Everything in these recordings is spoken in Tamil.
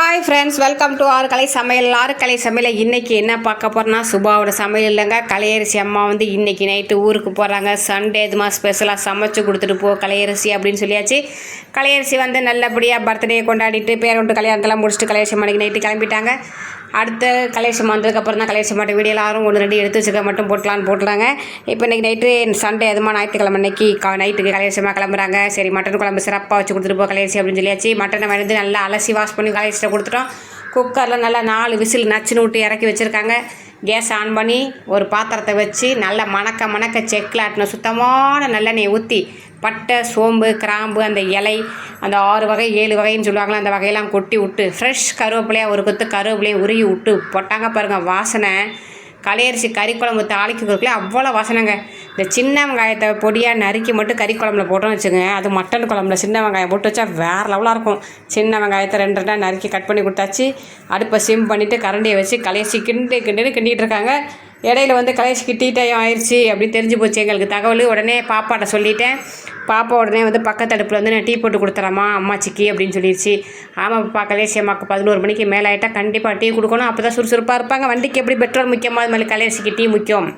ஹாய் ஃப்ரெண்ட்ஸ் வெல்கம் டு ஆறு கலை சமையல் ஆறு கலை சமையல் இன்றைக்கி என்ன பார்க்க போகிறோன்னா சுபாவோட சமையல் இல்லைங்க. கலையரிசி அம்மா வந்து இன்றைக்கி நைட்டு ஊருக்கு போகிறாங்க சண்டே இதுமா ஸ்பெஷலாக சமைச்சு கொடுத்துட்டு போ கலையரிசி அப்படின்னு சொல்லியாச்சு. கலையரிசி வந்து நல்லபடியாக பர்த்டே கொண்டாடிட்டு பேரண்ட்டு கல்யாணத்தெல்லாம் முடிச்சுட்டு கலையரிசி அம்மாக்கு நைட்டு கிளம்பிட்டாங்க. அடுத்த கலையரிசி வந்ததுக்கப்புறம் தான் கலையரிசி மட்டும் வீடியோ எல்லாரும் ஒன்று ரெண்டு எடுத்து வச்சுக்க மட்டும் போட்டலான்னு போட்டுறாங்க. இப்போ இன்றைக்கி நைட்டு சண்டே அதுமா ஞாயிற்றுக்கிழமை அன்னைக்கு கா நைட்டுக்கு கலையரிசி கிளம்புறாங்க. சரி மட்டன் குழம்பு சிறப்பாக வச்சு கொடுத்துட்டு போ கலேசி அப்படின்னு சொல்லியாச்சு. மட்டனை வந்து நல்லா அலசி வாஷ் பண்ணி கலையரிசிட்ட கொடுத்துட்டோம். குக்கரில் நல்லா நாலு விசில் நச்சுன்னு விட்டு இறக்கி வச்சுருக்காங்க. கேஸ் ஆன் பண்ணி ஒரு பாத்திரத்தை வச்சு நல்லா மணக்க மணக்க செக்கில் ஆட்டின சுத்தமான நல்லெண்ணெயை ஊற்றி பட்டை சோம்பு கிராம்பு அந்த இலை அந்த ஆறு வகை ஏழு வகைன்னு சொல்லுவாங்களே அந்த வகையெல்லாம் கொட்டி விட்டு ஃப்ரெஷ் கருவேப்பிலையாக ஒரு கொத்து கருவேப்பிலையும் உருகி விட்டு போட்டாங்க பாருங்கள் வாசனை. கலையரிசி கறி குழம்பு தாளிக்கு கொடுக்கல அவ்வளோ வாசனைங்க. இந்த சின்ன வெங்காயத்தை பொடியாக நறுக்கி மட்டும் கறி குழம்புல போட்டோம்னு வச்சுங்க அது மட்டன் குழம்புல சின்ன வெங்காயம் போட்டு வச்சா வேறு லெவலாக இருக்கும். சின்ன வெங்காயத்தை ரெண்டு ரெண்டாக நறுக்கி கட் பண்ணி கொடுத்தாச்சு. அடுப்பை சிம் பண்ணிவிட்டு கரண்டியை வச்சு கலையரிசி கிண்டு கிண்டுன்னு கிண்டிகிட்டு இருக்காங்க. இடையில வந்து கலையரிசிக்கு டீ டைம் ஆயிடுச்சு அப்படின்னு தெரிஞ்சு போச்சு எங்களுக்கு தகவல். உடனே பாப்பாட்ட சொல்லிட்டேன். பாப்பா உடனே வந்து பக்கத்து அடுப்பில் வந்து நான் டீ போட்டு கொடுத்துறேம்மா அம்மாச்சிக்கு அப்படின்னு சொல்லிடுச்சு ஆமாம் பாப்பா கலேசி அம்மாவுக்கு பதினோரு மணிக்கு மேலே ஆகிட்டா கண்டிப்பாக டீ கொடுக்கணும். அப்போ தான் சுறுசுறுப்பாக இருப்பாங்க. வண்டிக்கு எப்படி பெட்ரோல் முக்கியமாக அது மாதிரி கலேசிக்கு டீ முக்கியம்.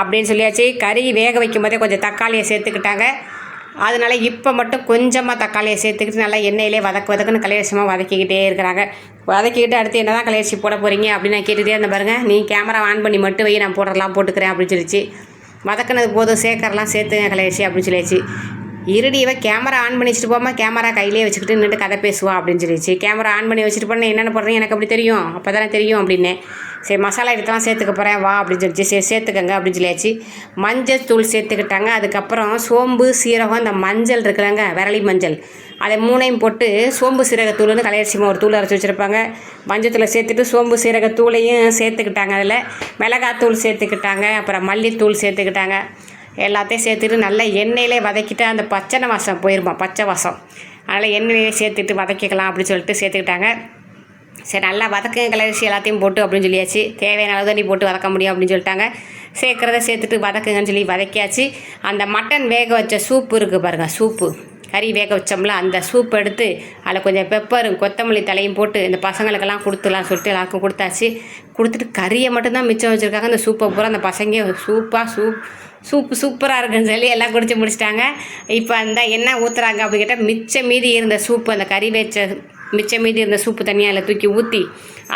அப்படின்னு சொல்லியாச்சு. கறி வேக வைக்கும் போதே கொஞ்சம் தக்காளியை சேர்த்துக்கிட்டாங்க. அதனால இப்போ மட்டும் கொஞ்சமாக தக்காளியை சேர்த்துக்கிட்டு நல்லா எண்ணெயிலே வதக்கு வதக்குன்னு கலையரிசமாக வதக்கிக்கிட்டே இருக்கிறாங்க. வதக்கிக்கிட்டு அடுத்து என்ன தான் கலையரிசி போட போகிறீங்க அப்படின்னு நான் கேட்டுகிட்டே இருந்தேன் பாருங்கள் நீ கேமரா ஆன் பண்ணி மட்டும் வை நான் போடுறலாம் போட்டுக்கிறேன் அப்படின்னு சொல்லிச்சு. மதக்கினது போதும் சேர்க்கறலாம் சேர்த்துங்க கலையாச்சு அப்படின்னு சொல்லியாச்சு. இவன் கேமரா ஆன் பண்ணி வச்சுட்டு போமா கேமரா கையிலே வச்சுக்கிட்டு நின்று கதை பேசுவா அப்படின்னு சொல்லிச்சு கேமரா ஆன் பண்ணி வச்சுட்டு போனேன் என்னென்ன பண்ணுறேன் எனக்கு அப்படி தெரியும். அப்போ தானே தெரியும் அப்படின்னு சரி மசாலா எடுத்துலாம் சேர்த்துக்க போகிறேன் வா அப்படின்னு சொல்லிச்சு. சரி சேர்த்துக்கங்க அப்படின்னு சொல்லியாச்சு. மஞ்சள் தூள் சேர்த்துக்கிட்டாங்க. அதுக்கப்புறம் சோம்பு சீரகம் அந்த மஞ்சள் இருக்கிறாங்க விரலி மஞ்சள். அதை மூணையும் போட்டு சோம்பு சீரகத்தூள்னு கலையரிசிமா ஒரு தூள் அரைச்சி வச்சுருப்பாங்க. மஞ்சத்தூளை சேர்த்துட்டு சோம்பு சீரகத்தூளையும் சேர்த்துக்கிட்டாங்க அதில். மிளகாத்தூள் சேர்த்துக்கிட்டாங்க. அப்புறம் மல்லித்தூள் சேர்த்துக்கிட்டாங்க. எல்லாத்தையும் சேர்த்துட்டு நல்லா எண்ணெயிலே வதக்கிட்டு அந்த பச்சை வாசம் போயிருமா? பச்சை வாசம். அதனால் எண்ணெயிலே சேர்த்துட்டு வதக்கிக்கலாம் அப்படின்னு சொல்லிட்டு சேர்த்துக்கிட்டாங்க. சரி நல்லா வதக்குங்க கலரிசி எல்லாத்தையும் போட்டு அப்படின்னு சொல்லியாச்சு. தேவையான அளவு தண்ணி போட்டு வதக்க முடியும் அப்படின்னு சொல்லிட்டாங்க. சேர்க்குறத சேர்த்துட்டு வதக்குங்கன்னு சொல்லி வதக்கியாச்சு. அந்த மட்டன் வேக வச்ச சூப்பு இருக்குது பாருங்கள் சூப்பு கறி வேக வச்சோம்ல அந்த சூப் எடுத்து அதில் கொஞ்சம் பெப்பரும் கொத்தமல்லி தலையும் போட்டு இந்த பசங்களுக்கெல்லாம் கொடுத்துலாம் சொல்லிட்டு எல்லாருக்கும் கொடுத்தாச்சு. கொடுத்துட்டு கறியை மட்டும்தான் மிச்சம் வச்சுருக்காங்க. அந்த சூப்பை பூரா அந்த பசங்க சூப்பாக சூப் சூப்பு சூப்பராக இருக்குன்னு சொல்லி எல்லாம் குடிச்சு முடிச்சிட்டாங்க. இப்போ அந்த என்ன ஊற்றுறாங்க அப்படின்னு கேட்டால் மிச்சம் மீதி இருந்த சூப்பு அந்த கறி வச்ச மிச்சம் மீதி இருந்த சூப்பு தண்ணியை அதில் தூக்கி ஊற்றி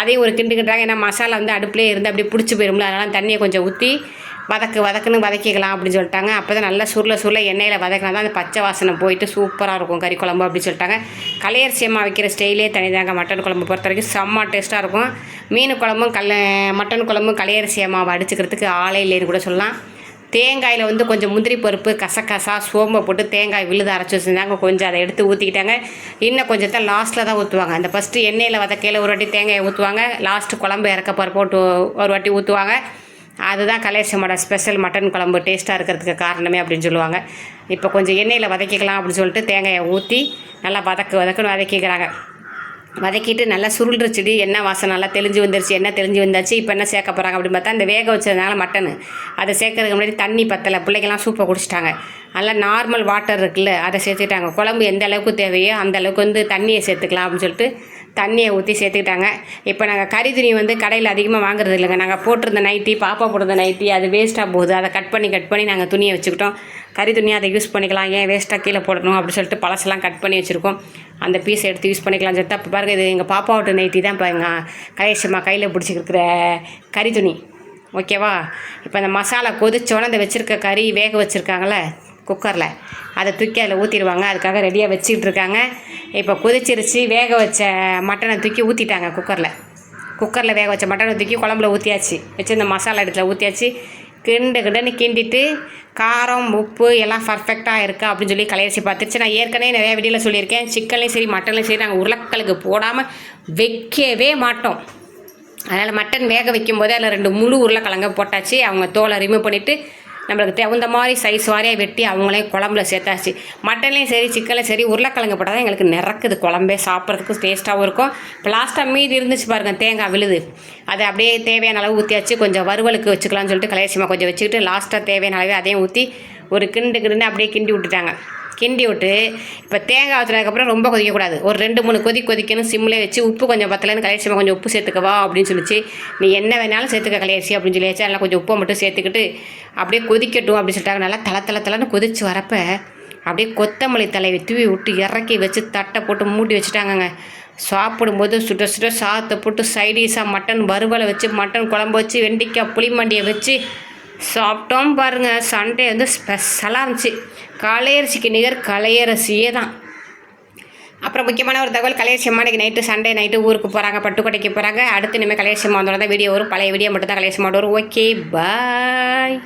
அதையும் ஒரு கிண்டு கிண்டாங்க ஏன்னா மசாலா வந்து அடுப்புலேயே இருந்து அப்படியே பிடிச்சி போயிரும்ல அதனால் தண்ணியை கொஞ்சம் ஊற்றி வதக்கு வதக்குன்னு வதக்கிக்கலாம் அப்படின்னு சொல்லிட்டாங்க. அப்போ தான் நல்லா சுருள சுருள எண்ணெயில் வதக்கினா தான் அந்த பச்சை வாசனை போயிட்டு சூப்பராக இருக்கும் கறி குழம்பு அப்படின்னு சொல்லிட்டாங்க. கலையரிசியமாக வைக்கிற ஸ்டைலே தனிதாங்க. மட்டன் குழம்பு பொறுத்த வரைக்கும் செம்ம டேஸ்ட்டாக இருக்கும். மீன் குழம்பும் கல் மட்டன் குழம்பும் கலையரிசியமாக அடிச்சுக்கிறதுக்கு ஆளே இல்லைன்னு கூட சொல்லலாம். தேங்காயில் வந்து கொஞ்சம் முந்திரி பருப்பு கசகசா சோம்பை போட்டு தேங்காய் விழுது அரைச்சி வச்சுருந்தாங்க. கொஞ்சம் அதை எடுத்து ஊற்றிக்கிட்டாங்க இன்னும் கொஞ்சம் தான் லாஸ்ட்டில் தான் ஊற்றுவாங்க அந்த ஃபஸ்ட்டு எண்ணெயில் வதக்கையில் ஒரு வாட்டி தேங்காயை ஊற்றுவாங்க லாஸ்ட்டு குழம்பு இறக்க பருப்பு போட்டு ஒரு வாட்டி ஊற்றுவாங்க அதுதான் கலேசமோட ஸ்பெஷல் மட்டன் குழம்பு டேஸ்ட்டாக இருக்கிறதுக்கு காரணமே அப்படின்னு சொல்லுவாங்க. இப்போ கொஞ்சம் எண்ணெயில் வதக்கிக்கலாம் அப்படின்னு சொல்லிட்டு தேங்காயை ஊற்றி நல்லா வதக்கு வதக்குன்னு வதக்கிக்கிறாங்க. வதக்கிட்டு நல்லா சுருள்ருச்சுடி என்ன வாசனை நல்லா தெளிஞ்சு வந்துருச்சு என்ன தெளிஞ்சு வந்தாச்சு இப்போ என்ன சேர்க்க போகிறாங்க அப்படின்னு பார்த்தா இந்த வேக வச்சதுனால மட்டனு. அதை சேர்க்கறதுக்கு முன்னாடி தண்ணி பத்தலை பிள்ளைங்கள்லாம் சூப்பை குடிச்சிட்டாங்க. நல்லா நார்மல் வாட்டர் இருக்குல்ல அதை சேர்த்துட்டாங்க. குழம்பு எந்த அளவுக்கு தேவையோ அந்த அளவுக்கு வந்து தண்ணியை சேர்த்துக்கலாம் அப்படின்னு சொல்லிட்டு தண்ணியை ஊற்றி சேர்த்துக்கிட்டாங்க. இப்போ நாங்கள் கறி துணி வந்து கடையில் அதிகமாக வாங்குறது இல்லைங்க. நாங்கள் போட்டிருந்த நைட்டி பாப்பா போட்டிருந்த நைட்டி அது வேஸ்ட்டாக போகுது. அதை கட் பண்ணி கட் பண்ணி நாங்கள் துணியை வச்சுக்கிட்டோம். கறி துணியை அதை யூஸ் பண்ணிக்கலாம். ஏன் வேஸ்ட்டாக கீழே போடணும் அப்படின்னு சொல்லிட்டு பழசெல்லாம் கட் பண்ணி வச்சுருக்கோம். அந்த பீஸை எடுத்து யூஸ் பண்ணிக்கலாம் சொல்லிட்டு. அப்போ பாருங்கள் இது எங்கள் பாப்பாவோட நைட்டி தான். இப்போ எங்கள் கலேஷம்மா கையில் பிடிச்சிருக்கிற கறி துணி. ஓகேவா இப்போ அந்த மசாலா கொதிச்சோன்னே அந்த வச்சுருக்க கறி வேக வச்சுருக்காங்களே குக்கரில் அதை தூக்கி அதில் ஊற்றிடுவாங்க அதுக்காக ரெடியாக வச்சுக்கிட்டு இருக்காங்க. இப்போ கொதிச்சிருச்சு வேக வச்ச மட்டனை தூக்கி ஊற்றிட்டாங்க குக்கரில். குக்கரில் வேக வச்ச மட்டனை தூக்கி குழம்புல ஊற்றியாச்சு வச்சு இந்த மசாலா இடத்துல ஊற்றியாச்சு கிண்டு கிண்டுன்னு கிண்டிட்டு காரம் உப்பு எல்லாம் பர்ஃபெக்டாக இருக்கா அப்படின்னு சொல்லி கலையரிசி பார்த்துருச்சு. நான் ஏற்கனவே நிறைய வீடியோவில் சொல்லியிருக்கேன். சிக்கன்லேயும் சரி மட்டன்லையும் சரி நாங்கள் உருளைக்கிழங்கு போடாமல் வைக்கவே மாட்டோம். அதனால் மட்டன் வேக வைக்கும் போதே அதில் ரெண்டு முழு உருளைக்கிழங்க போட்டாச்சு. அவங்க தோலை ரிமூவ் பண்ணிவிட்டு நம்மளுக்கு தகுந்த மாதிரி சைஸ் வாரியாக வெட்டி அவங்களே குழம்புல சேர்த்தாச்சு. மட்டன்லேயும் சரி சிக்கன்லையும் சரி உருளைக்கிழங்கு போட்டால் தான் எங்களுக்கு நிறக்குது. குழம்பே சாப்பிட்றதுக்கு டேஸ்ட்டாகவும் இருக்கும். இப்போ லாஸ்ட்டாக மீதி இருந்துச்சு பாருங்கள் தேங்காய் விழுது. அதை அப்படியே தேவையான அளவு ஊற்றியாச்சு கொஞ்சம் வறுவலுக்கு வச்சுக்கலாம்னு சொல்லிட்டு கலையரிசிமா கொஞ்சம் வச்சுக்கிட்டு லாஸ்ட்டாக தேவையான அளவே அதையும் ஊற்றி ஒரு கிண்டு கிண்டு அப்படியே கிண்டி விட்டுட்டாங்க. கிண்டி விட்டு இப்போ தேங்காய் ஊற்றுனதுக்கப்புறம் ரொம்ப கொதிக்கக்கூடாது ஒரு ரெண்டு மூணு கொதி கொதிக்கணும் சிம்மில் வச்சு உப்பு கொஞ்சம் பத்தலன்னு கலையரிசி கொஞ்சம் உப்பு சேர்த்துக்கவா அப்படின்னு சொல்லிச்சு. நீ என்ன வேணாலும் சேர்த்துக்க கலையரிசி அப்படின்னு சொல்லியாச்சு எல்லாம் கொஞ்சம் உப்பை மட்டும் சேர்த்துக்கிட்டு அப்படியே கொதிக்கட்டும் அப்படின்னு சொல்லிட்டாங்க. நல்லா தலை தலை தலைன்னு கொதிச்சு வரப்போ அப்படியே கொத்தமல்லி தலையை தூவி விட்டு இறக்கி வச்சு தட்டை போட்டு மூடி வச்சுட்டாங்கங்க. சாப்பிடும்போது சுட சுட சாதத்தை போட்டு சைடிஷாக மட்டன் வறுவலை வச்சு மட்டன் குழம்பு வச்சு வெண்டைக்காய் புளிமண்டியை வச்சு சாப்பிட்டோம் பாருங்கள் சண்டே வந்து ஸ்பெஷலாக இருந்துச்சு. கலையரசிக்கு நிகர் கலையரசியே தான். அப்புறம் முக்கியமான ஒரு தகவல் கலையரசி அம்மா நைட்டு சண்டே நைட்டு ஊருக்கு போகிறாங்க பட்டுக்கோட்டைக்கு போகிறாங்க அடுத்து இனிமேல் கலையரசி அம்மா வந்தோட தான் வீடியோ வரும். பழைய வீடியோ மட்டும் தான் கலையரசி அம்மா வரும் ஓகே பாய்